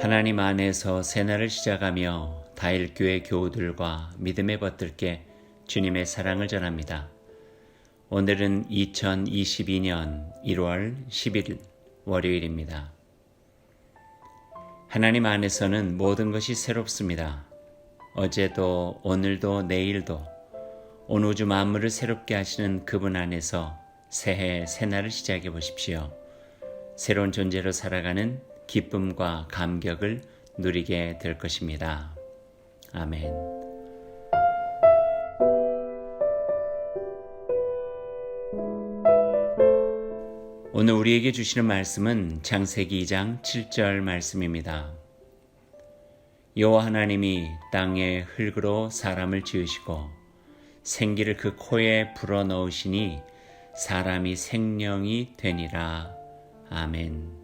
하나님 안에서 새날을 시작하며 다일교회 교우들과 믿음의 벗들께 주님의 사랑을 전합니다. 오늘은 2022년 1월 10일 월요일입니다. 하나님 안에서는 모든 것이 새롭습니다. 어제도 오늘도 내일도 온 우주 만물을 새롭게 하시는 그분 안에서 새해 새날을 시작해 보십시오. 새로운 존재로 살아가는 기쁨과 감격을 누리게 될 것입니다. 아멘. 오늘 우리에게 주시는 말씀은 창세기 2장 7절 말씀입니다. 여호와 하나님이 땅의 흙으로 사람을 지으시고 생기를 그 코에 불어 넣으시니 사람이 생명이 되니라. 아멘.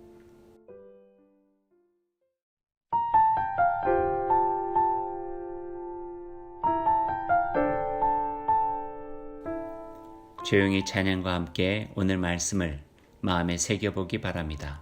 조용히 찬양과 함께 오늘 말씀을 마음에 새겨보기 바랍니다.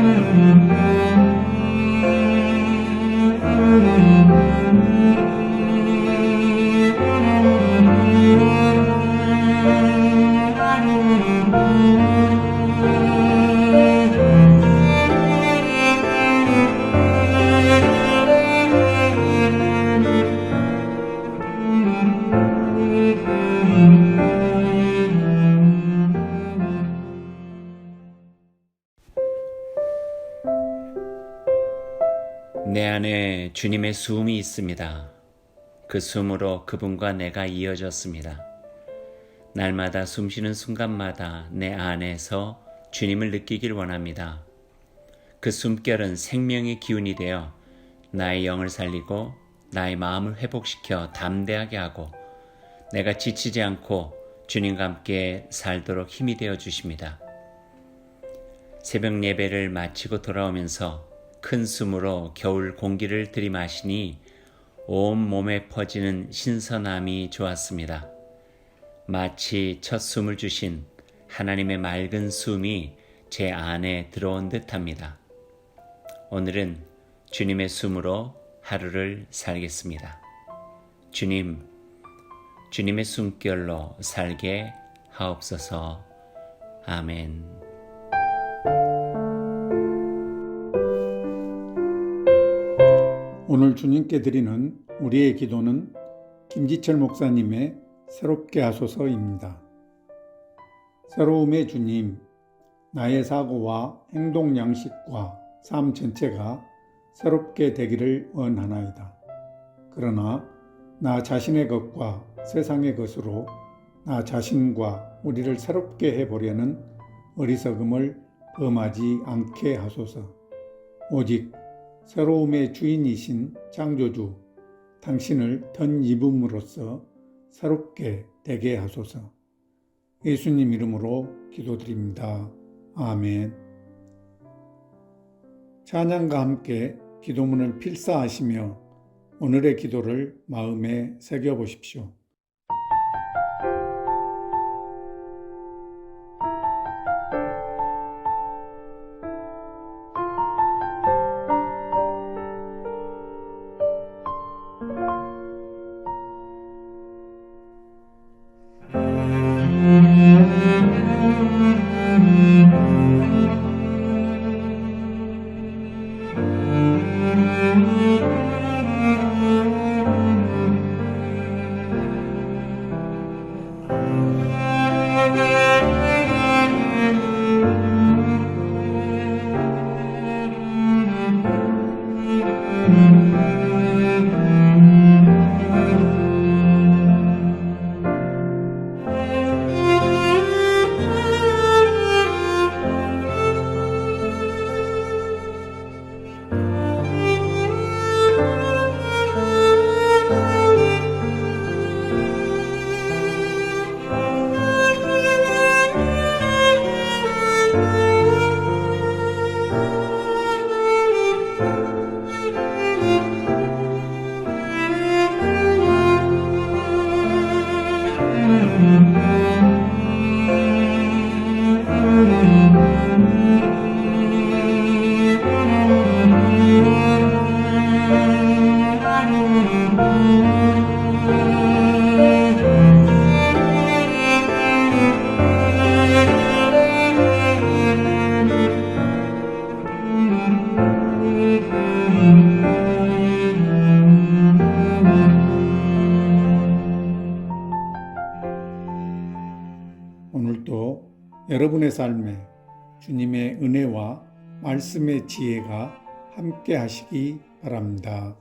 내 주님의 숨이 있습니다. 그 숨으로 그분과 내가 이어졌습니다. 날마다 숨 쉬는 순간마다 내 안에서 주님을 느끼길 원합니다. 그 숨결은 생명의 기운이 되어 나의 영을 살리고 나의 마음을 회복시켜 담대하게 하고 내가 지치지 않고 주님과 함께 살도록 힘이 되어 주십니다. 새벽 예배를 마치고 돌아오면서 큰 숨으로 겨울 공기를 들이마시니 온 몸에 퍼지는 신선함이 좋았습니다. 마치 첫 숨을 주신 하나님의 맑은 숨이 제 안에 들어온 듯 합니다. 오늘은 주님의 숨으로 하루를 살겠습니다. 주님, 주님의 숨결로 살게 하옵소서. 아멘. 오늘 주님께 드리는 우리의 기도는 김지철 목사님의 새롭게 하소서입니다. 새로움의 주님, 나의 사고와 행동 양식과 삶 전체가 새롭게 되기를 원하나이다. 그러나 나 자신의 것과 세상의 것으로 나 자신과 우리를 새롭게 해보려는 어리석음을 범하지 않게 하소서. 오직 새로움의 주인이신 창조주 당신을 던 입음으로써 새롭게 되게 하소서. 예수님 이름으로 기도드립니다. 아멘. 찬양과 함께 기도문을 필사하시며 오늘의 기도를 마음에 새겨 보십시오. 여러분의 삶에 주님의 은혜와 말씀의 지혜가 함께 하시기 바랍니다.